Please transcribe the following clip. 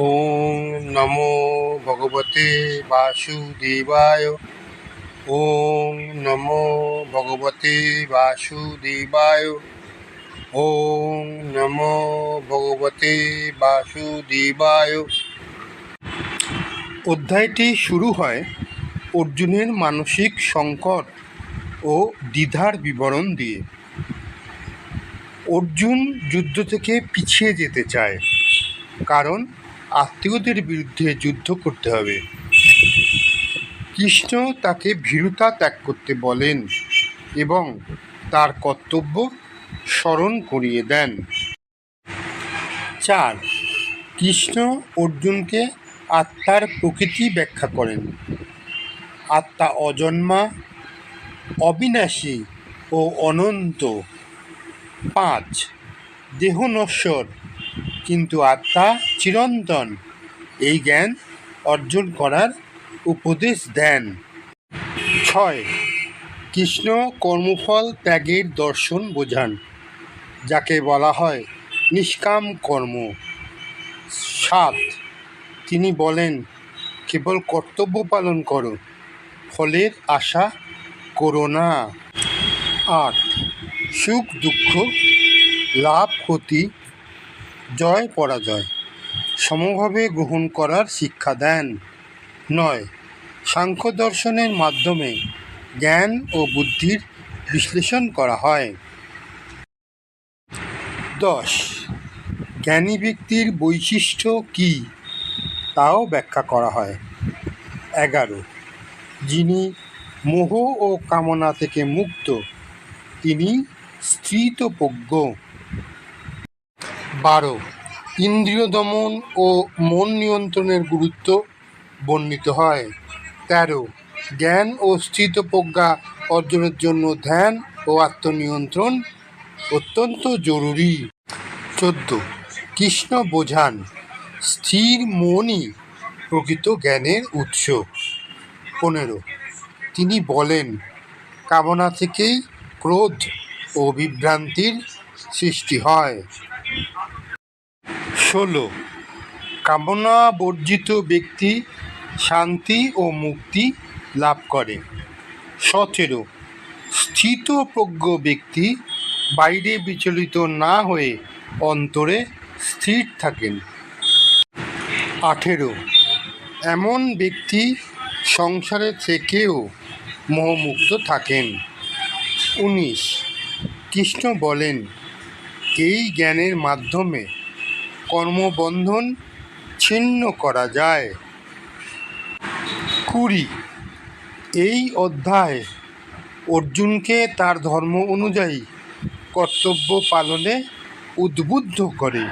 ওম নমো ভগবতে বাসুদেবায় ওম নমো ভগবতে বাসুদেবায় ওম নমো ভগবতে বাসুদেবায় অধ্যায়টি শুরু হয় অর্জুনের মানসিক সংকট ও দ্বিধার বিবরণ দিয়ে। অর্জুন যুদ্ধ থেকে পিছিয়ে যেতে চায়, কারণ আত্মীয়দের বিরুদ্ধে যুদ্ধ করতে হবে। কৃষ্ণ তাকে ভীরুতা ত্যাগ করতে বলেন এবং তার কর্তব্য স্মরণ করিয়ে দেন। চার, কৃষ্ণ অর্জুনকে আত্মার প্রকৃতি ব্যাখ্যা করেন। আত্মা অজন্মা, অবিনাশী ও অনন্ত। পাঁচ, দেহ নশ্বর কিন্তু আত্মা চিরন্তন। এই জ্ঞান অর্জন করার উপদেশ দেন। ছয়। কৃষ্ণ কর্মফল ত্যাগের দর্শন বোঝান, যাকে বলা হয় নিষ্কাম কর্ম। সাত। তিনি বলেন, কেবল কর্তব্য পালন করো, ফলের আশা করো না। আট। সুখ দুঃখ লাভ ক্ষতি জয় পরাজয়। সমভাবে গ্রহণ করার শিক্ষা দেন। নয় সাংখ্য দর্শনের মাধ্যমে জ্ঞান ও বুদ্ধির বিশ্লেষণ করা হয়। দশ, জ্ঞানী ব্যক্তির বৈশিষ্ট্য কী তাও ব্যাখ্যা করা হয়। এগারো, যিনি মোহ ও কামনা থেকে মুক্ত, তিনি স্থিতপ্রজ্ঞ বারো। ইন্দ্রিয় দমন ও মন নিয়ন্ত্রণের গুরুত্ব বর্ণিত হয়। তেরো। জ্ঞান ও স্থিতপ্রজ্ঞা অর্জনের জন্য ধ্যান ও আত্মনিয়ন্ত্রণ অত্যন্ত জরুরি। চোদ্দ। কৃষ্ণ বোঝান, স্থির মনই প্রকৃত জ্ঞানের উৎস। পনেরো। তিনি বলেন, কামনা থেকেই ক্রোধ ও বিভ্রান্তির সৃষ্টি হয়। ষোলো। কামনা বর্জিত ব্যক্তি শান্তি ও মুক্তি লাভ করে। সতেরো। স্থিতপ্রজ্ঞ ব্যক্তি বাইরে বিচলিত না হয়ে অন্তরে স্থির থাকেন। আঠেরো। এমন ব্যক্তি সংসারে থেকেও মোহমুক্ত থাকেন। উনিশ। কৃষ্ণ বলেন এই জ্ঞানের মাধ্যমে কর্মবন্ধন ছিন্ন করা যায়। কুড়ি। এই অধ্যায়ে অর্জুনকে তার ধর্ম অনুযায়ী কর্তব্য পালনে উদ্বুদ্ধ করে।